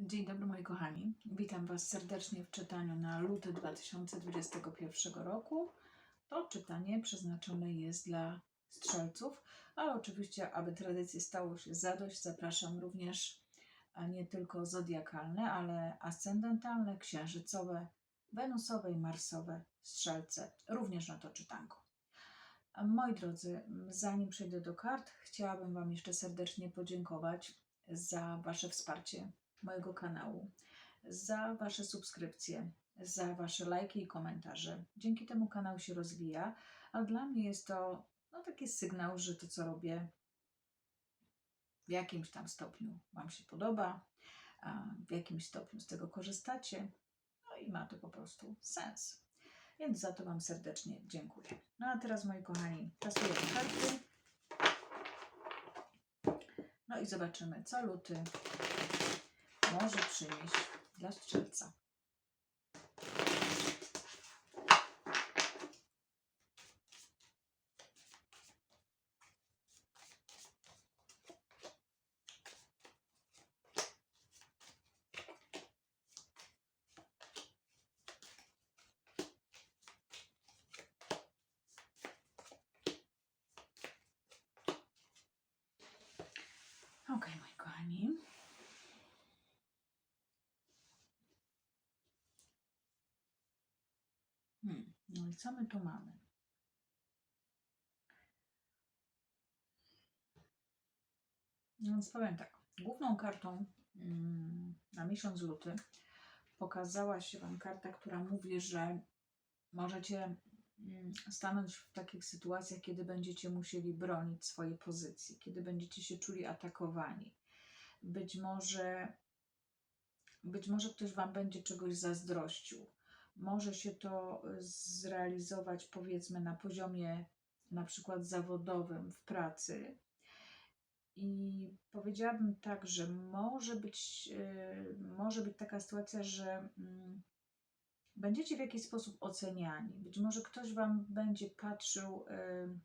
Dzień dobry moi kochani. Witam Was serdecznie w czytaniu na luty 2021 roku. To czytanie przeznaczone jest dla strzelców, ale oczywiście, aby tradycji stało się zadość, zapraszam również nie tylko zodiakalne, ale ascendentalne, księżycowe, wenusowe i marsowe strzelce, również na to czytanko. Moi drodzy, zanim przejdę do kart, chciałabym Wam jeszcze serdecznie podziękować za Wasze wsparcie mojego kanału, za Wasze subskrypcje, za Wasze lajki i komentarze. Dzięki temu kanał się rozwija, a dla mnie jest to no, taki sygnał, że to, co robię, w jakimś tam stopniu Wam się podoba, w jakimś stopniu z tego korzystacie, no i ma to po prostu sens. Więc za to Wam serdecznie dziękuję. No a teraz, moi kochani, tasujemy karty. No i zobaczymy, co luty może przynieść dla strzelca. Ok, moi kochani. Hmm, no i co my tu mamy? No Więc powiem tak. Główną kartą mm, na miesiąc luty pokazała się Wam karta, która mówi, że możecie mm, stanąć w takich sytuacjach, kiedy będziecie musieli bronić swojej pozycji, kiedy będziecie się czuli atakowani. Być może, być może ktoś Wam będzie czegoś zazdrościł może się to y, zrealizować powiedzmy na poziomie na przykład zawodowym w pracy. I powiedziałabym tak, że może być, y, może być taka sytuacja, że mm, będziecie w jakiś sposób oceniani. Być może ktoś Wam będzie patrzył y,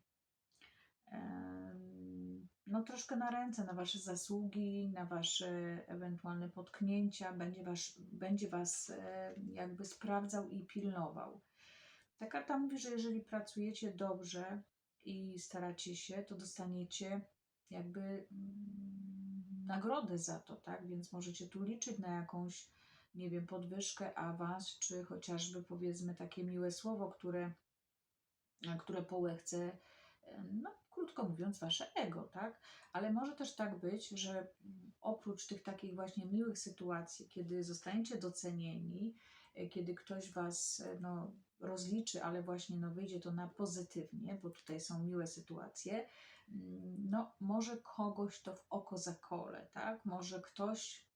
no, troszkę na ręce, na Wasze zasługi, na Wasze ewentualne potknięcia, będzie, was, będzie Was e, jakby sprawdzał i pilnował. Ta karta mówi, że jeżeli pracujecie dobrze i staracie się, to dostaniecie jakby mm, nagrodę za to, tak? Więc możecie tu liczyć na jakąś, nie wiem, podwyżkę, awans, czy chociażby powiedzmy takie miłe słowo, które, które połechce, no, krótko mówiąc, wasze ego, tak? Ale może też tak być, że oprócz tych takich właśnie miłych sytuacji, kiedy zostaniecie docenieni, e, kiedy ktoś was e, no, rozliczy, ale właśnie no, wyjdzie to na pozytywnie, bo tutaj są miłe sytuacje, mm, no może kogoś to w oko zakole, tak? Może ktoś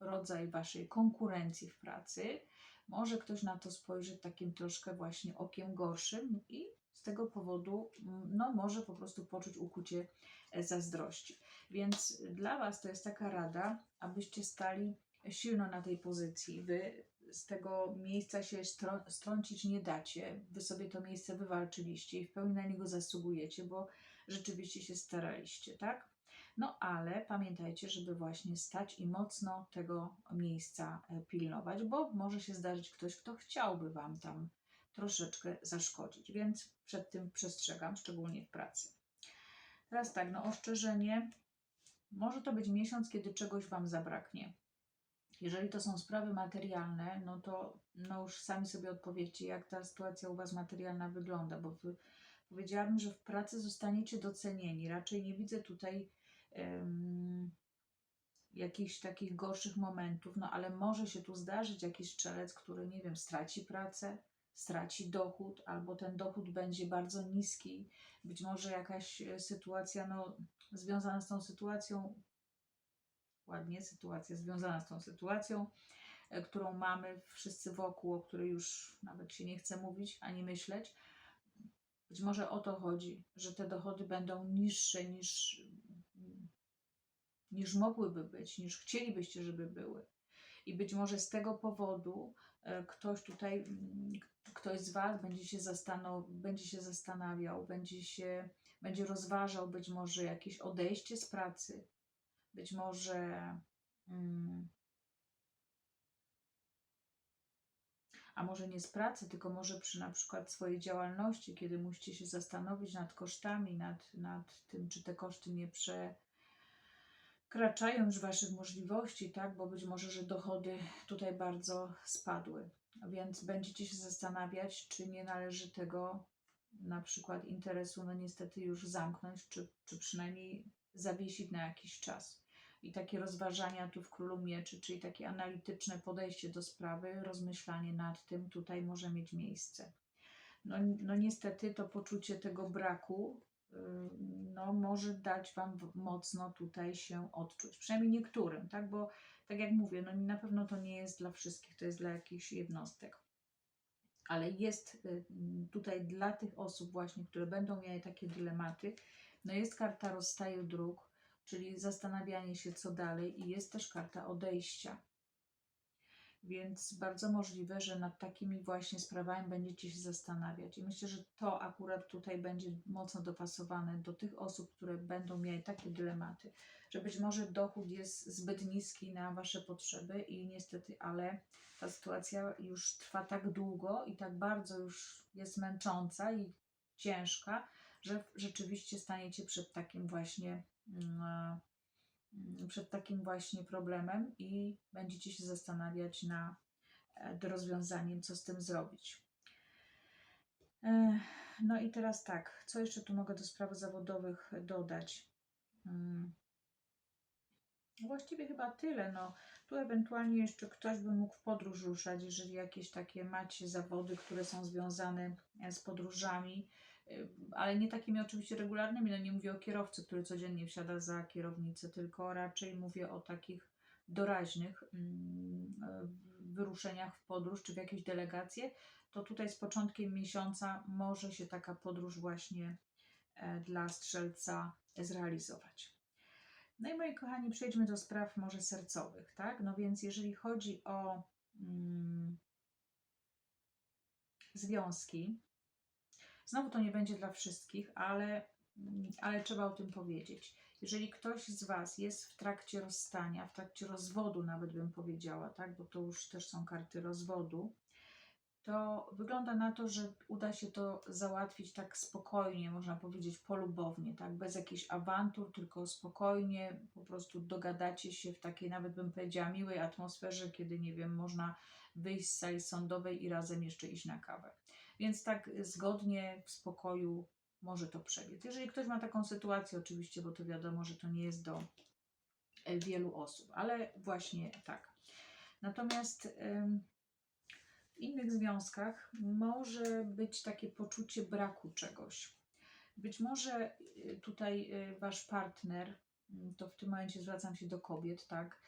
rodzaj waszej konkurencji w pracy, może ktoś na to spojrzy takim troszkę właśnie okiem gorszym i z tego powodu mm, no, może po prostu poczuć ukucie e, zazdrości. Więc dla Was to jest taka rada, abyście stali silno na tej pozycji. Wy z tego miejsca się strą- strącić nie dacie. Wy sobie to miejsce wywalczyliście i w pełni na niego zasługujecie, bo rzeczywiście się staraliście, tak? No ale pamiętajcie, żeby właśnie stać i mocno tego miejsca e, pilnować, bo może się zdarzyć ktoś, kto chciałby Wam tam troszeczkę zaszkodzić, więc przed tym przestrzegam, szczególnie w pracy. Teraz tak, no oszczędzenie. Może to być miesiąc, kiedy czegoś Wam zabraknie. Jeżeli to są sprawy materialne, no to no już sami sobie odpowiedzcie, jak ta sytuacja u Was materialna wygląda, bo wy, powiedziałabym, że w pracy zostaniecie docenieni. Raczej nie widzę tutaj em, jakichś takich gorszych momentów, no ale może się tu zdarzyć jakiś strzelec, który, nie wiem, straci pracę, straci dochód, albo ten dochód będzie bardzo niski. Być może jakaś e, sytuacja no, związana z tą sytuacją, ładnie, sytuacja związana z tą sytuacją, e, którą mamy wszyscy wokół, o której już nawet się nie chce mówić ani myśleć. Być może o to chodzi, że te dochody będą niższe niż, niż mogłyby być, niż chcielibyście, żeby były. I być może z tego powodu e, ktoś tutaj, ktoś z Was będzie się, zastanow- będzie się zastanawiał, będzie, się, będzie rozważał być może jakieś odejście z pracy, być może mm, a może nie z pracy, tylko może przy na przykład swojej działalności, kiedy musicie się zastanowić nad kosztami, nad, nad tym, czy te koszty nie przekraczają już Waszych możliwości, tak? Bo być może, że dochody tutaj bardzo spadły. Więc będziecie się zastanawiać, czy nie należy tego na przykład interesu, no niestety już zamknąć, czy, czy przynajmniej zawiesić na jakiś czas. I takie rozważania tu w Królu Mieczy, czyli takie analityczne podejście do sprawy, rozmyślanie nad tym tutaj może mieć miejsce. No, no niestety to poczucie tego braku no, może dać Wam mocno tutaj się odczuć. Przynajmniej niektórym, tak? Bo tak jak mówię, no na pewno to nie jest dla wszystkich, to jest dla jakichś jednostek. Ale jest y, tutaj dla tych osób właśnie, które będą miały takie dylematy, no jest karta rozstaju dróg, czyli zastanawianie się co dalej i jest też karta odejścia. Więc bardzo możliwe, że nad takimi właśnie sprawami będziecie się zastanawiać. I myślę, że to akurat tutaj będzie mocno dopasowane do tych osób, które będą miały takie dylematy, że być może dochód jest zbyt niski na Wasze potrzeby i niestety, ale ta sytuacja już trwa tak długo i tak bardzo już jest męcząca i ciężka, że rzeczywiście staniecie przed takim właśnie mm, przed takim właśnie problemem i będziecie się zastanawiać nad rozwiązaniem, co z tym zrobić. Ech, No i teraz tak, co jeszcze tu mogę do spraw zawodowych dodać? Mm. Właściwie chyba tyle. No, tu ewentualnie jeszcze ktoś by mógł w podróż ruszać, jeżeli jakieś takie macie zawody, które są związane e, z podróżami, ale nie takimi oczywiście regularnymi. No nie mówię o kierowcy, który codziennie wsiada za kierownicę, tylko raczej mówię o takich doraźnych mm, wyruszeniach w podróż czy w jakieś delegacje. To tutaj z początkiem miesiąca może się taka podróż właśnie e, dla strzelca zrealizować. No i moi kochani, przejdźmy do spraw może sercowych, tak? No więc jeżeli chodzi o mm, związki, znowu to nie będzie dla wszystkich, ale, ale trzeba o tym powiedzieć. Jeżeli ktoś z Was jest w trakcie rozstania, w trakcie rozwodu nawet bym powiedziała, tak? Bo to już też są karty rozwodu, to wygląda na to, że uda się to załatwić tak spokojnie, można powiedzieć polubownie, tak, bez jakichś awantur, tylko spokojnie, po prostu dogadacie się w takiej, nawet bym powiedziała, miłej atmosferze, kiedy, nie wiem, można wyjść z sali sądowej i razem jeszcze iść na kawę. Więc tak zgodnie, w spokoju może to przebiec. Jeżeli ktoś ma taką sytuację, oczywiście, bo to wiadomo, że to nie jest do e, wielu osób, ale właśnie tak. Natomiast... W innych związkach może być takie poczucie braku czegoś. Być może y, tutaj y, wasz partner, to w tym momencie zwracam się do kobiet, tak?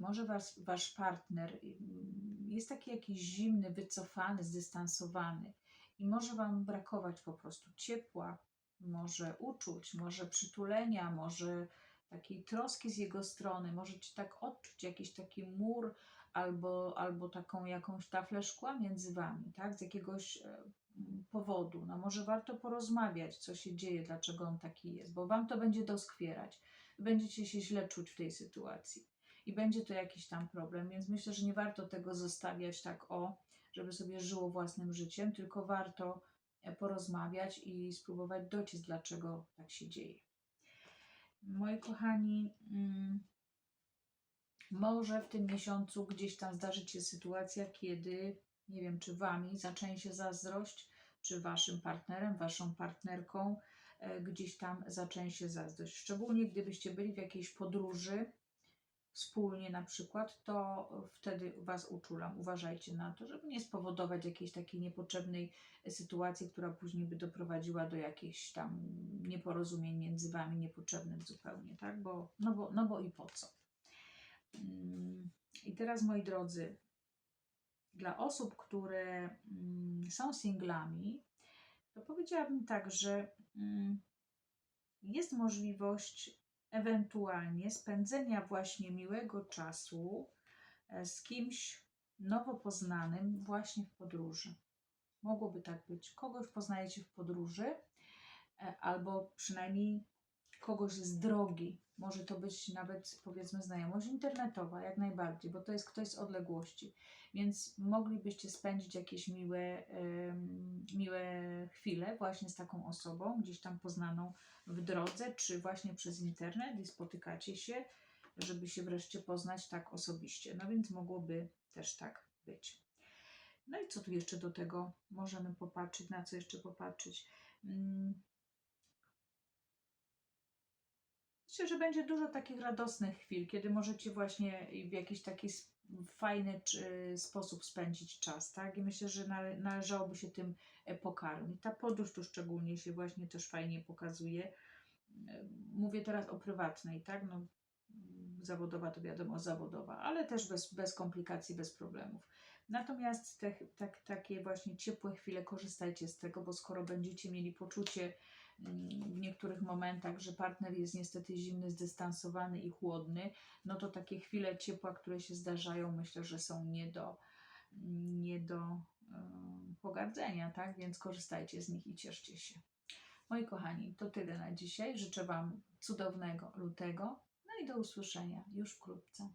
Może was, wasz partner jest taki jakiś zimny, wycofany, zdystansowany i może wam brakować po prostu ciepła, może uczuć, może przytulenia, może takiej troski z jego strony, możecie tak odczuć jakiś taki mur albo, albo taką jakąś taflę szkła między wami, tak? Z jakiegoś e, powodu. No może warto porozmawiać, co się dzieje, dlaczego on taki jest, bo wam to będzie doskwierać. Będziecie się źle czuć w tej sytuacji i będzie to jakiś tam problem, więc myślę, że nie warto tego zostawiać tak o, żeby sobie żyło własnym życiem, tylko warto e, porozmawiać i spróbować dociec, dlaczego tak się dzieje. Moi kochani, mm, może w tym miesiącu gdzieś tam zdarzyć się sytuacja, kiedy nie wiem, czy wami zaczęsie zazdrość, czy waszym partnerem, waszą partnerką e, gdzieś tam zaczęsie zazdrość. Szczególnie gdybyście byli w jakiejś podróży wspólnie na przykład, to wtedy was uczulam. Uważajcie na to, żeby nie spowodować jakiejś takiej niepotrzebnej sytuacji, która później by doprowadziła do jakichś tam nieporozumień między wami, niepotrzebnych zupełnie, tak? Bo, no, bo, no bo i po co? Mm, I teraz, moi drodzy, dla osób, które mm, są singlami, to powiedziałabym tak, że mm, jest możliwość ewentualnie spędzenia właśnie miłego czasu e, z kimś nowo poznanym właśnie w podróży. Mogłoby tak być. Kogoś poznajecie w podróży, e, albo przynajmniej kogoś z drogi. Może to być nawet powiedzmy znajomość internetowa, jak najbardziej, bo to jest ktoś z odległości. Więc moglibyście spędzić jakieś miłe, miłe chwile właśnie z taką osobą, gdzieś tam poznaną w drodze, czy właśnie przez internet i spotykacie się, żeby się wreszcie poznać tak osobiście. No więc mogłoby też tak być. No i co tu jeszcze do tego możemy popatrzeć? Na co jeszcze popatrzeć? Mm. Myślę, że będzie dużo takich radosnych chwil, kiedy możecie właśnie w jakiś taki fajny sposób spędzić czas, tak? I myślę, że nale, należałoby się tym e, pokarmić. Ta podróż tu szczególnie się właśnie też fajnie pokazuje. E, Mówię teraz o prywatnej, tak? No, mm, zawodowa to wiadomo, zawodowa, ale też bez, bez komplikacji, bez problemów. Natomiast te, tak, takie właśnie ciepłe chwile, korzystajcie z tego, bo skoro będziecie mieli poczucie w niektórych momentach, że partner jest niestety zimny, zdystansowany i chłodny, no to takie chwile ciepła, które się zdarzają, myślę, że są nie do, nie do em, pogardzenia, tak? Więc korzystajcie z nich i cieszcie się. Moi kochani, to tyle na dzisiaj. Życzę Wam cudownego lutego. No i do usłyszenia już wkrótce.